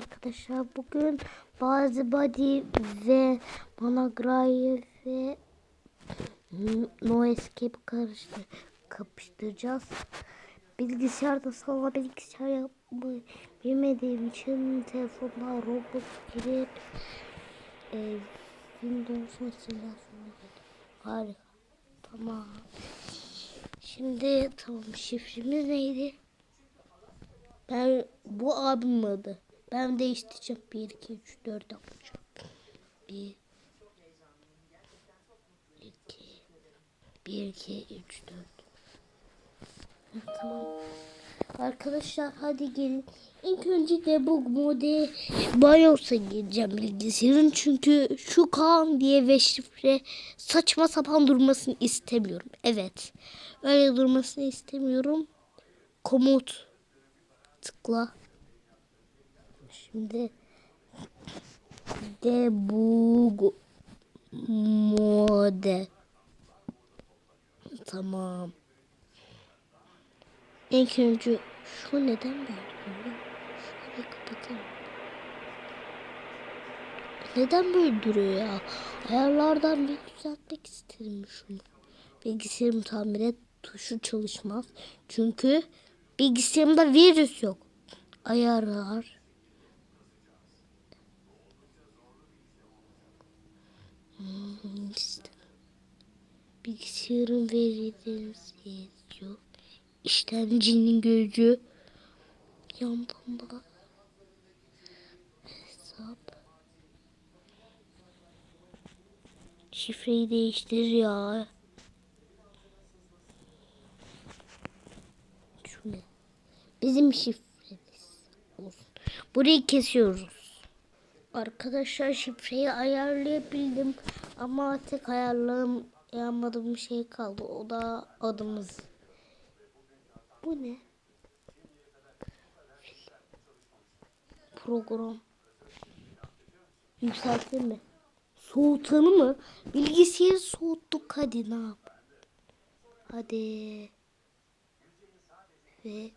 arkadaşlar. Bugün bazı body ve monografi ve no escape karıştı kapıştıracağız. Bilgisayarda sana bilgisayar yapmayı bilmediğim için telefonda Roblox girip e, simülasyonu girdim. Harika. Tamam. Şimdi tamam şifremiz neydi? Ben bu abim adı. Ben değiştireceğim. 1 2 3 4 yapacağım. 1 2 1 2 3 4 Tamam. Arkadaşlar hadi gelin. İlk önce debug mode BIOS'a gireceğim bilgisayarın. Çünkü şu Kaan diye ve şifre saçma sapan durmasını istemiyorum. Evet. Öyle durmasını istemiyorum. Komut tıkla. Şimdi debug mode. Tamam. İlk önce şu neden böyle? Şöyle kapatalım. Neden böyle duruyor ya? Ayarlardan bir düzeltmek isterim şunu. Bilgisayarımı tamir et tuşu çalışmaz. Çünkü bilgisayarımda virüs yok. Ayarlar. Hmm, işte. Bilgisayarın verileri yok. İşlemcinin gücü. Yandan hesap. Şifreyi değiştir ya. Şu ne? Bizim şifremiz olsun. Burayı kesiyoruz. Arkadaşlar şifreyi ayarlayabildim ama tek ayarlayamadığım şey kaldı. O da adımız. Bu ne? Program. Yükseltme mi? Soğutanı mı? Bilgisayarı soğuttuk hadi ne yap? Hadi. Ve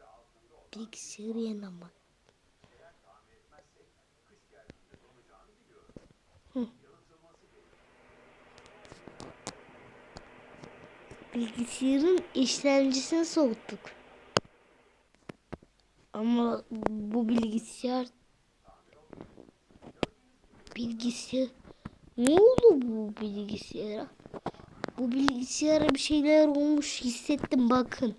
bilgisayarı yeniden bak. Hı. Bilgisayarın işlemcisini soğuttuk. Ama bu bilgisayar bilgisayar ne oldu bu bilgisayara? Bu bilgisayara bir şeyler olmuş hissettim bakın.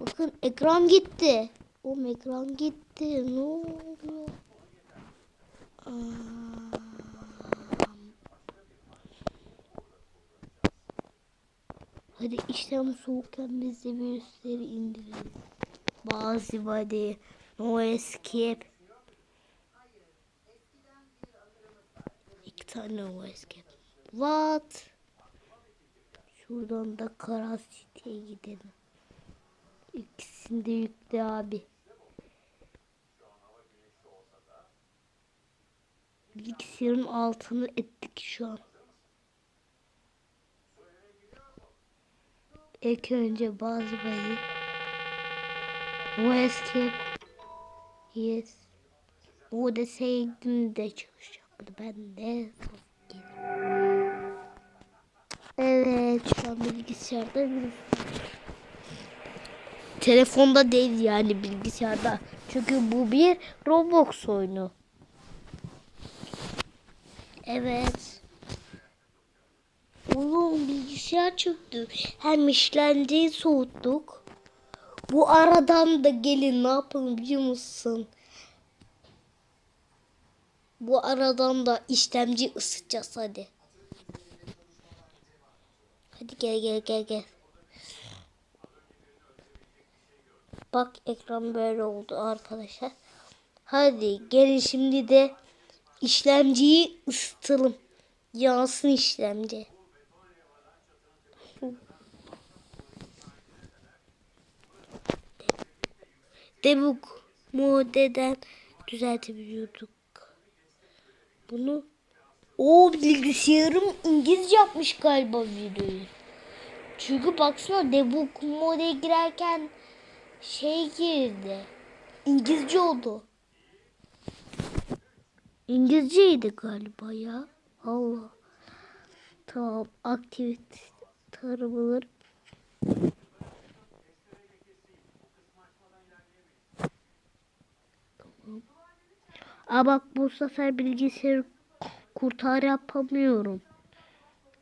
Bakın ekran gitti. O ekran gitti. Ne oluyor? Aa. Hadi işlem soğukken biz de virüsleri indirelim. Bazı body, no escape. İki tane no escape. What? Şuradan da Kara City'ye gidelim. İkisini de yükle abi. Bilgisayarın altını ettik şu an. İlk önce bazı bayı. No escape. Yes. O deseydin de çalışacaktı. Ben de Evet şu an bilgisayarda Telefonda değil yani bilgisayarda. Çünkü bu bir Roblox oyunu. Evet. Oğlum bilgisayar çöktü. Hem işlemciyi soğuttuk. Bu aradan da gelin ne yapalım biliyor musun? Bu aradan da işlemci ısıtacağız hadi. Hadi gel gel gel gel. Bak ekran böyle oldu arkadaşlar. Hadi gelin şimdi de işlemciyi ısıtalım. Yansın işlemci. Debug modeden düzeltebiliyorduk. Bunu o bilgisayarım İngilizce yapmış galiba videoyu. Çünkü baksana debug mode girerken şey girdi. İngilizce oldu. İngilizceydi galiba ya. Allah. Tamam aktivite taramaları. Aa bak bu sefer bilgisayar kurtar yapamıyorum.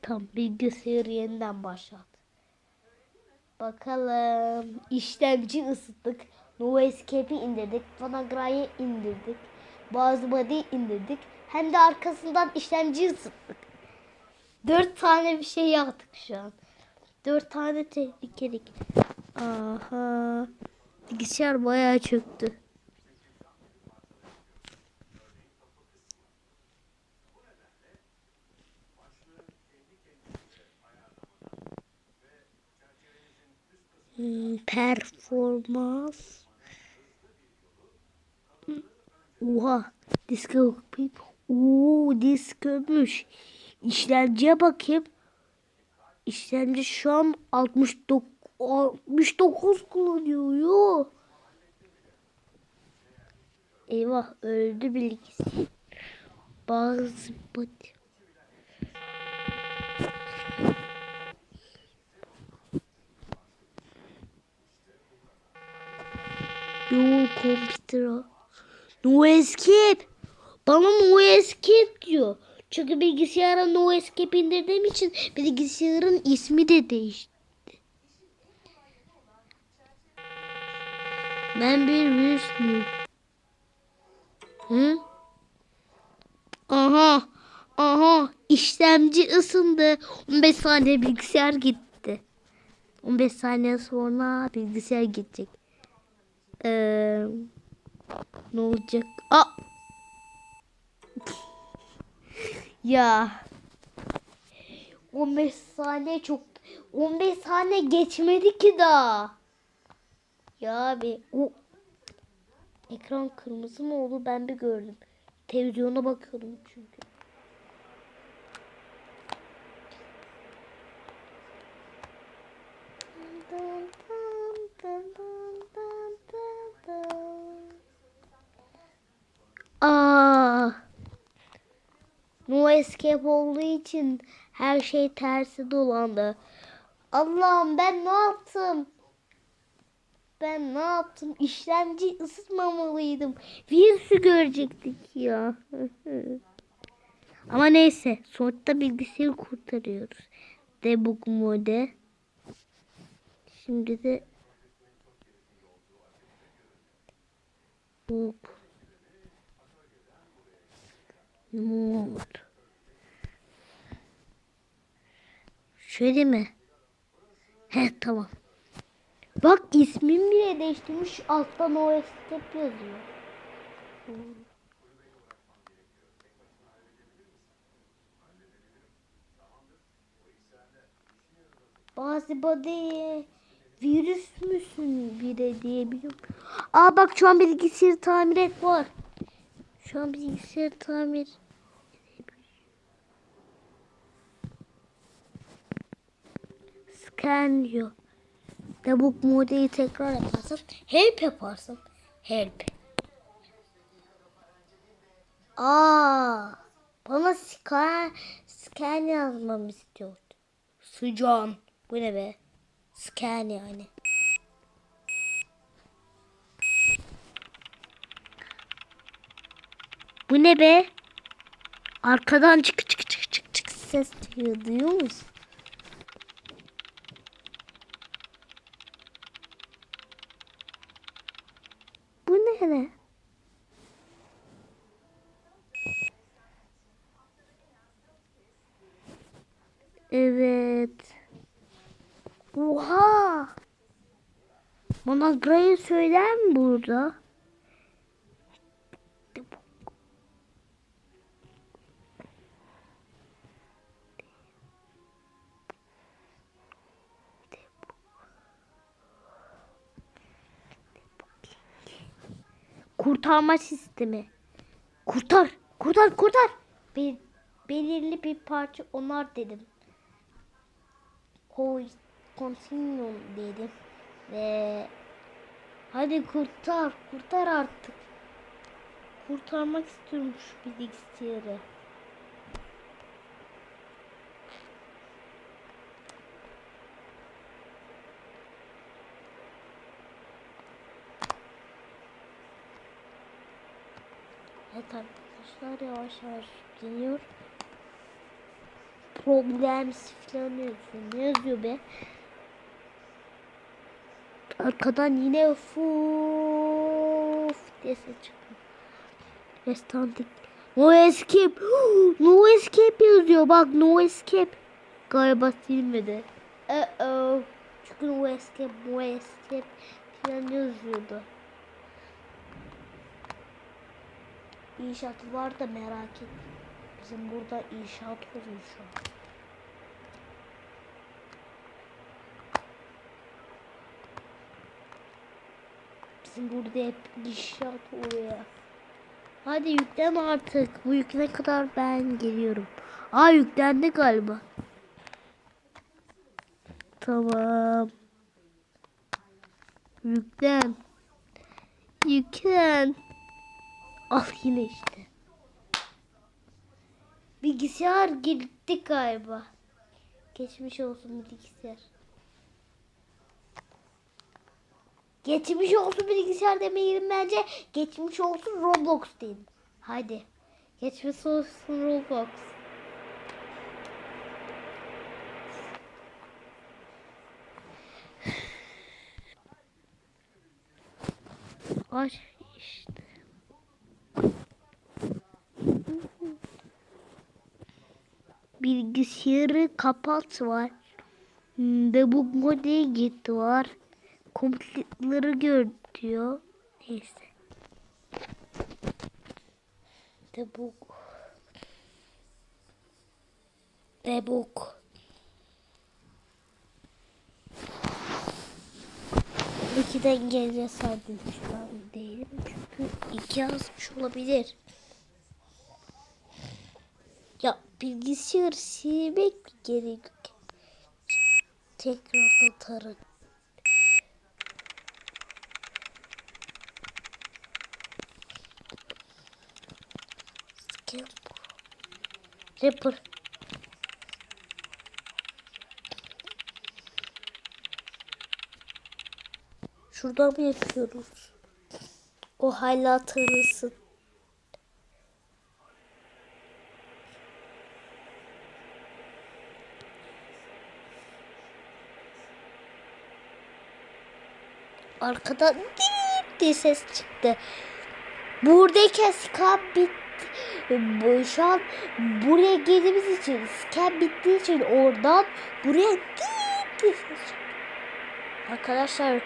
Tam bilgisayarı yeniden başlat. Bakalım. İşlemci ısıttık. No Escape'i indirdik. Vanagra'yı indirdik. Bazı body'yi indirdik. Hem de arkasından işlemci ısıttık. Dört tane bir şey yaptık şu an. Dört tane tehlikelik. Aha. Bilgisayar bayağı çöktü. Performans. Oha. Disco pip. Oo, diskömüş. İşlemciye bakayım. İşlemci şu an 69 69 kullanıyor. Yo. Eyvah öldü bilgisayar. Bazı bat- Yo computer. No escape. Bana no escape diyor. Çünkü bilgisayara no escape indirdiğim için bilgisayarın ismi de değişti. Ben bir virüs müyüm? Hı? Aha. Aha. İşlemci ısındı. 15 saniye bilgisayar gitti. 15 saniye sonra bilgisayar gidecek. Ee, ne olacak? Aa! ya. 15 saniye çok 15 saniye geçmedi ki daha. Ya abi o ekran kırmızı mı oldu ben bir gördüm. Televizyona bakıyorum çünkü. Aa. No escape olduğu için her şey tersi dolandı. Allah'ım ben ne yaptım? Ben ne yaptım? İşlemci ısıtmamalıydım. Virüsü görecektik ya. Ama neyse. Sonuçta bilgisayarı kurtarıyoruz. Debug mode. Şimdi de Debug Mod. Şöyle mi? He tamam. Bak ismim bile değiştirmiş. Alttan o step yazıyor. Bazı body virüs müsün bire diyebiliyorum. Aa bak şu an bilgisayarı tamir et var. Şu an bilgisayarı tamir Scan diyor. Debug modeyi tekrar yaparsın. Help yaparsın. Help. Aa, bana scan, scan yazmamı istiyordu. Sıcan. Bu ne be? Scan yani. Bu ne be? Arkadan çık çık çık çık çık ses çıkıyor. Duyuyor musun? Bu ne ne? Evet. Oha! Bana burayı söyler mi burada? Kurtarma sistemi. Kurtar, kurtar, kurtar. Bir, belirli bir parça onar dedim. Koy, continuum dedim. Ve hadi kurtar, kurtar artık. kurtarmak istiyorum şu bilgisayarı. Evet arkadaşlar yavaş yavaş yükleniyor. Problems falan yazıyor. Ne yazıyor be? Arkadan yine fuf diye ses çıkıyor. Restantik. No escape. no escape yazıyor. Bak no escape. Galiba silmedi. Uh oh. Çünkü no escape, no escape falan yazıyordu. İnşaat var da merak etme. Bizim burada inşaat oluyor şu an. Bizim burada hep inşaat oluyor. Hadi yüklen artık. Bu yüklene kadar ben geliyorum. Aa yüklendi galiba. Tamam. Yüklen. Yüklen. Al yine işte. Bilgisayar gitti galiba. Geçmiş olsun bilgisayar. Geçmiş olsun bilgisayar demeyelim bence. Geçmiş olsun Roblox deyin. Hadi. Geçmiş olsun Roblox. Aç işte. Bilgisayarı kapat var. Debug mode git var. Komutları gör diyor. Neyse. Debug. Debug. İkiden geleceğiz sandım şu an değilim. Çünkü iki yazmış olabilir. Ya bilgisayar silmek mi gerek? Tekrardan tarın. Rapper. Şuradan mı yapıyoruz? O hala tanısın. Arkadan diye ses çıktı. Buradayken scam bitti. Şu an buraya geldiğimiz için scam bittiği için oradan buraya. Arkadaşlar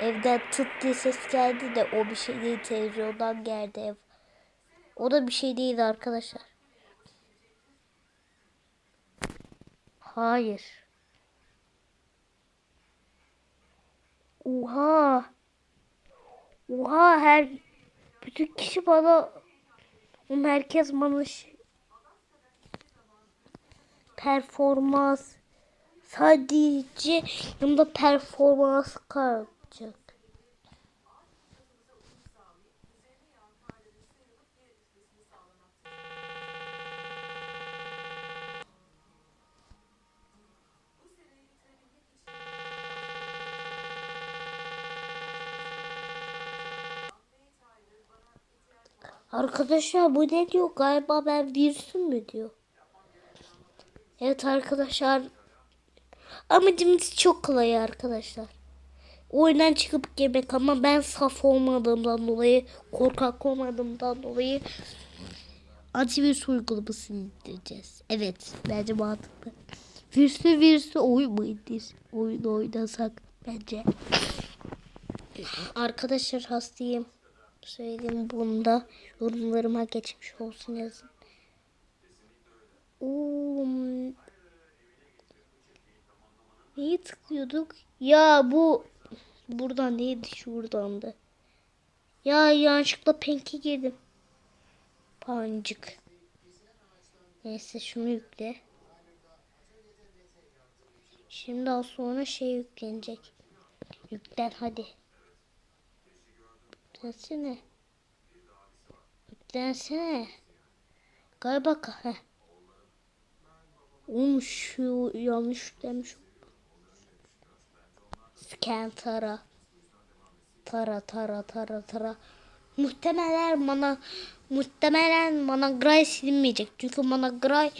evden tıt diye ses geldi de o bir şey değil televizyondan geldi ev. O da bir şey değildi arkadaşlar. Hayır. Oha. Oha her bütün kişi bana o merkez şey- performans sadece yanımda performans kalacak. Arkadaşlar bu ne diyor? Galiba ben virüsüm mü diyor. Evet arkadaşlar. Amacımız çok kolay arkadaşlar. Oyundan çıkıp yemek ama ben saf olmadığımdan dolayı, korkak olmadığımdan dolayı antivirüs uygulamasını indireceğiz. Evet, bence mantıklı. Virüslü virüslü oyun mu indir? Oyun oynasak bence. Arkadaşlar hastayım. Söyleyeyim bunda yorumlarıma geçmiş olsun yazın. Oo, neyi tıklıyorduk? Ya bu buradan değildi şuradandı. Ya yanlışlıkla penki girdim. Pancık. Neyse şunu yükle. Şimdi az sonra şey yüklenecek. Yüklen hadi. Yüklensene. yüklensene. Galiba ka- heh. Oğlum şu yanlış yüklenmiş. Scan tara. Tara tara tara tara. Muhtemelen bana muhtemelen Managray silinmeyecek. Çünkü Managray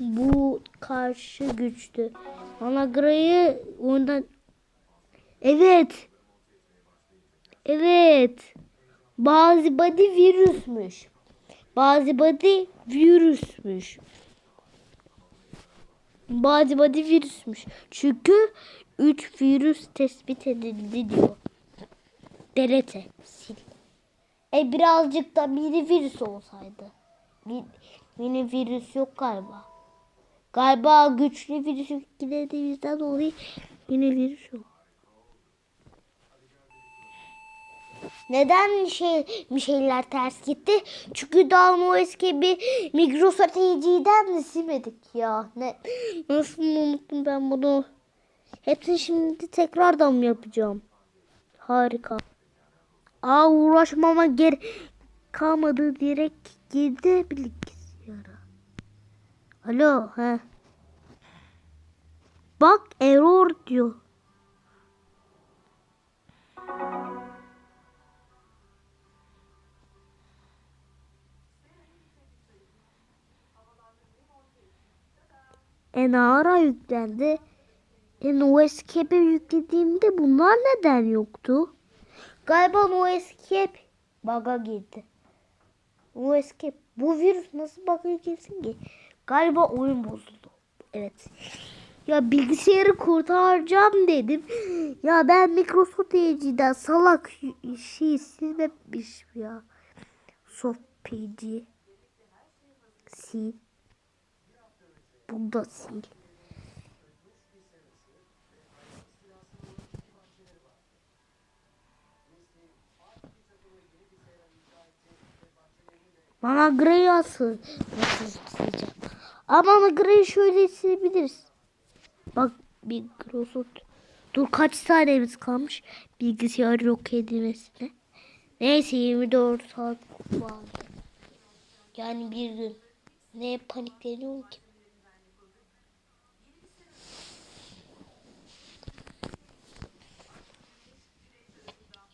bu karşı güçtü. Managray'ı ondan Evet. Evet. Bazı body virüsmüş. Bazı body virüsmüş. Bazı body virüsmüş. Çünkü 3 virüs tespit edildi diyor. DRT sil. E birazcık da mini virüs olsaydı. Mi- Mini virüs yok galiba. Galiba güçlü virüs yüklediğimizden dolayı mini virüs yok. Neden şey bir şeyler ters gitti? Çünkü eski bir mikrostratejiden de silmedik ya. Ne nasıl unuttum ben bunu? Hepsini şimdi tekrardan mı yapacağım? Harika. Aa uğraşmama gerek kalmadı direkt girdi bilgisayara. Alo he. Bak error diyor. En ara yüklendi. En OSCap'e yüklediğimde bunlar neden yoktu? Galiba OSCap bug'a girdi. OSCap bu virüs nasıl bug'a girsin ki? Galiba oyun bozuldu. Evet. Ya bilgisayarı kurtaracağım dedim. Ya ben Microsoft Edge'den salak şey silmemiş ya. Soft PC. Sil. Bunu da sil. Bana Grey asıl. Ama Grey şöyle silebiliriz. Bak Microsoft. Dur kaç saniyemiz kalmış bilgisayar yok edilmesine. Neyse 24 saat vardı. Yani bir gün. Ne panikleniyorum ki?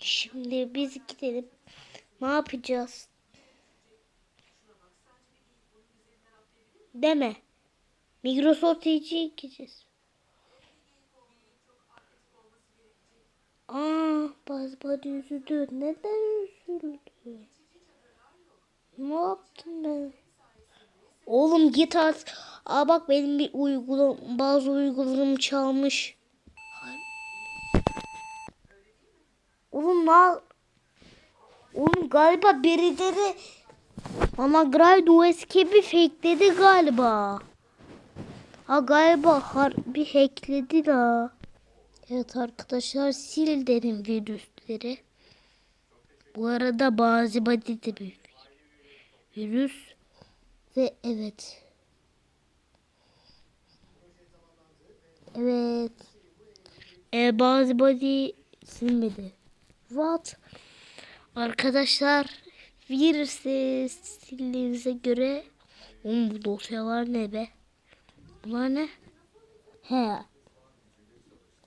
Şimdi biz gidelim. Ne yapacağız? Deme. Microsoft Edge'e gideceğiz. Aa, Bazbadi üzüldü. Neden üzüldü? Ne yaptım ben? Oğlum git artık. Aa bak benim bir uygulam bazı uygulamam çalmış. Oğlum ne? Oğlum galiba birileri bana Gride USK'bi fakeledi galiba. Ha galiba harbi hackledi la. Evet arkadaşlar sil dedim virüsleri. Bu arada bazı body de bir virüs. Ve evet. Evet. E, bazı body silmedi. What? Arkadaşlar virüsü sildiğinize göre Oğlum bu dosyalar ne be? Bunlar ne? He.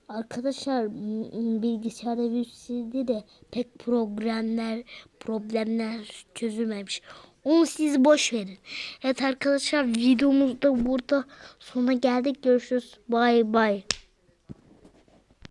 Arkadaşlar bilgisayarda virüs sildi de pek problemler problemler çözülmemiş. Onu siz boş verin. Evet arkadaşlar videomuz da burada sona geldik. Görüşürüz. Bay bay.